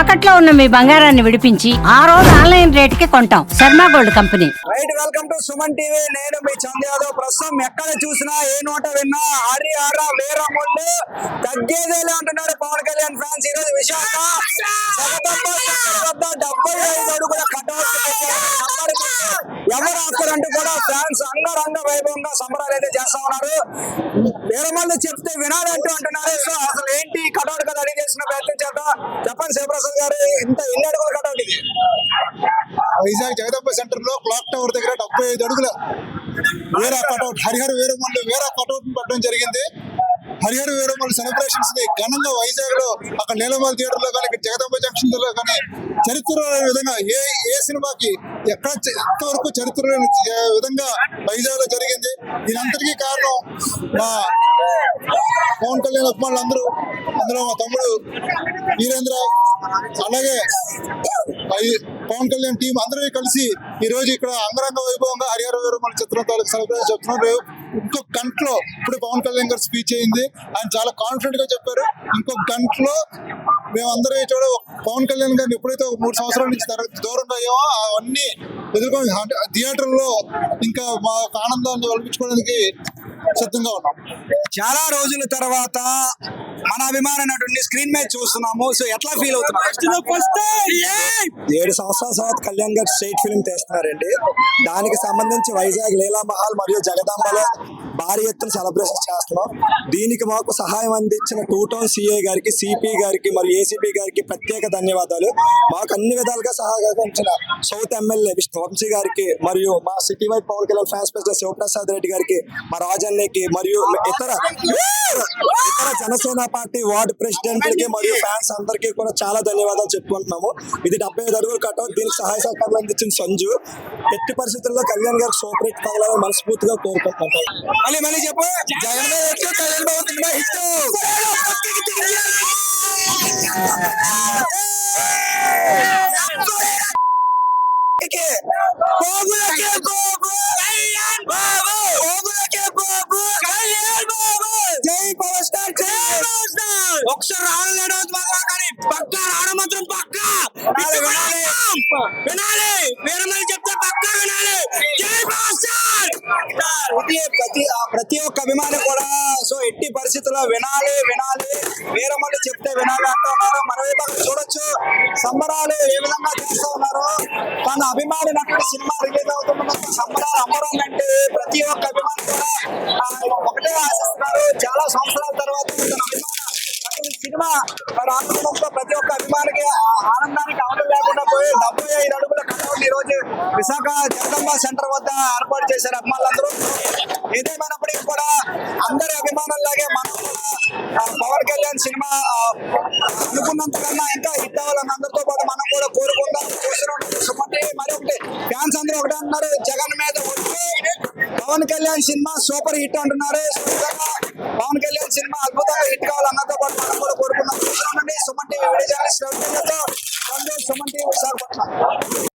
తాకట్లో ఉన్న మీ బంగారాన్ని విడిపించి ఆ రోజు ఆన్లైన్ రేటుకి కొంటాం. Sharma gold company. Right welcome to Suman TV. నేను మీ చంద్ యాదవ్. ప్రస్తుతం ఎక్కడ చూసినా ఏ నోట విన్నా హరి ఆరా వేరే ముందు తగ్గేదేలే అంటున్నారు పవన్ కళ్యాణ్ ఫ్యాన్స్. ఈ రోజు విశాఖ డెబ్బై ఐదు అడుగుల కటౌట్ ఎవరు ఆపుతారంటూ కూడా ఫ్యాన్స్ అంగరంగ వైభవంగా సంబరాలు అయితే చేస్తా ఉన్నారు. వేరే చెప్తే వినాలంటూ అంటున్నారు. సో అసలు ఏంటి కటౌట్ కదా అడిగేసిన ప్రయత్నం చేద్దాం. చెప్పండి. ఎంత ఇంత ఎన్ని అడుగులు కటౌట్ ఇది వైజాగ్ జగదంబ సెంటర్లో క్లాక్ టవర్ దగ్గర డెబ్బై ఐదు అడుగుల వేరే కటౌట్ హరిహర వీరమల్లు వేరే కటౌట్ పెట్టడం జరిగింది. హరిహర వీరమల్లు సెలబ్రేషన్స్ని ఘనంగా వైజాగ్లో అక్కడ నీలమల థియేటర్లో కానీ జగదంబ జంక్షన్లో కానీ చరిత్ర విధంగా ఏ ఏ సినిమాకి ఎక్కడ చ- ఎంతవరకు చరిత్ర విధంగా వైజాగ్లో జరిగింది? దీనంతటికీ కారణం మా పవన్ కళ్యాణ్ అభిమానులు అందరూ అందులో మా తమ్ముడు వీరేంద్ర అలాగే పవన్ కళ్యాణ్ టీం అందరూ కలిసి ఈ రోజు ఇక్కడ అంగరంగ వైభవంగా హరిహర వీరమల చిత్రం తాలూకు సెలబ్రేషన్ చెప్తున్నారు రేపు ఇంకొక గంటలో ఇప్పుడు పవన్ కళ్యాణ్ గారు స్పీచ్ అయింది. ఆయన చాలా కాన్ఫిడెంట్గా చెప్పారు. ఇంకొక గంటలో మేమందరం ఈ చూడ పవన్ కళ్యాణ్ గారిని ఎప్పుడైతే మూడు సంవత్సరాల నుంచి దర- దూరంగా అయ్యామో అవన్నీ ఎదుర్కొని థియేటర్లో ఇంకా మా ఆనందాన్ని వెలిపించుకోవడానికి సిద్ధంగా ఉన్నాం. చాలా రోజుల తర్వాత మన అభిమాన నటుడిని స్క్రీన్ మీద చూస్తున్నాము. సో ఎట్లా ఫీల్ అవుతున్నారు? ఏడు సంవత్సరాల తర్వాత కళ్యాణ్ గారు స్ట్రైట్ ఫిల్మ్ తీస్తున్నారండి. దానికి సంబంధించి వైజాగ్ లీలా మహల్ మరియు జగదాంబలో భారీ ఎత్తున సెలబ్రేషన్ చేస్తున్నాం. దీనికి మాకు సహాయం అందించిన టూ టౌన్ సిఏ గారికి సిపి గారికి మరియు ఏసీపీ గారికి ప్రత్యేక ధన్యవాదాలు. మాకు అన్ని విధాలుగా సహకరించిన సౌత్ ఎమ్మెల్యే విష్ణు వంశీ గారికి మరియు మా city wide Pawan Kalyan fans president Sivaprasad Reddy గారికి మా రాజన్నకి మరియు ఇతర ఇతర జనసేన పార్టీ వార్డు ప్రెసిడెంట్కి మరియు ఫ్యాన్స్ అందరికీ కూడా చాలా ధన్యవాదాలు చెప్పుకుంటున్నాము. ఇది డెబ్బై ఐదు అడుగులు కట్ట. దీనికి సహాయ సహకారాలు అందించిన సంజు. ఎట్టి పరిస్థితుల్లో కళ్యాణ్ గారికి సూపర్ హిట్ తగలాలని మనస్ఫూర్తిగా కోరుకుంటున్నాం మళ్ళీ మళ్ళీ చెప్పు జగన్ మీద hit Kalyan Babu cinema hit గోగులకే గోగు కళ్యాణ్ బాబు గోగులకే గోగు కళ్యాణ్ బాబు జై పవర్ స్టార్ జై పవర్ స్టార్ ఒకసారి రావడం మాత్రం కానీ పక్కా రావడం మాత్రం పక్కా వినాలి ప్రతి ఒక్క అభిమాని కూడా సో ఎట్టి పరిస్థితుల్లో వినాలి వినాలి. వీరమల్లి చెప్తే వినాలి అంటున్నారు. మరోవైపు అక్కడ చూడొచ్చు. సంబరాలు ఏ విధంగా చేస్తూ ఉన్నారు. తన అభిమాని నటుడు సినిమా రిలీజ్ అవుతున్న సంబరాలు అంబరం అంటే ప్రతి ఒక్క అభిమాని కూడా ఒకటే ఆశిస్తున్నారు. చాలా సంవత్సరాల తర్వాత తన సినిమా మరి ఆనందంతో ప్రతి ఒక్క అభిమానికి ఆనందానికి అవడం లేకుండా పోయి డెబ్బై ఐదు రోజు విశాఖ జగదంబ సెంటర్ వద్ద ఏర్పాటు చేశారు అభిమానులందరూ. ఏదేమైనప్పటికీ కూడా అందరి అభిమానుల్లాగే మనం పవన్ కళ్యాణ్ సినిమా అనుకున్నంత కన్నా ఇంకా హిట్ అవ్వాలని అందరితో పాటు మనం కూడా కోరుకుందాం. చూస్తున్నాం. సుమన్ టీవీ ఫ్యాన్స్ అందరూ ఒకటి అంటున్నారు జగన్ మీద వచ్చి Pawan Kalyan cinema super hit అంటున్నారు. పవన్ కళ్యాణ్ సినిమా అద్భుతంగా హిట్ కావాలన్నతో పాటు మనం కూడా కోరుకుందాం. చూస్తున్నాం Suman TV video channels Suman TV Visakhapatnam.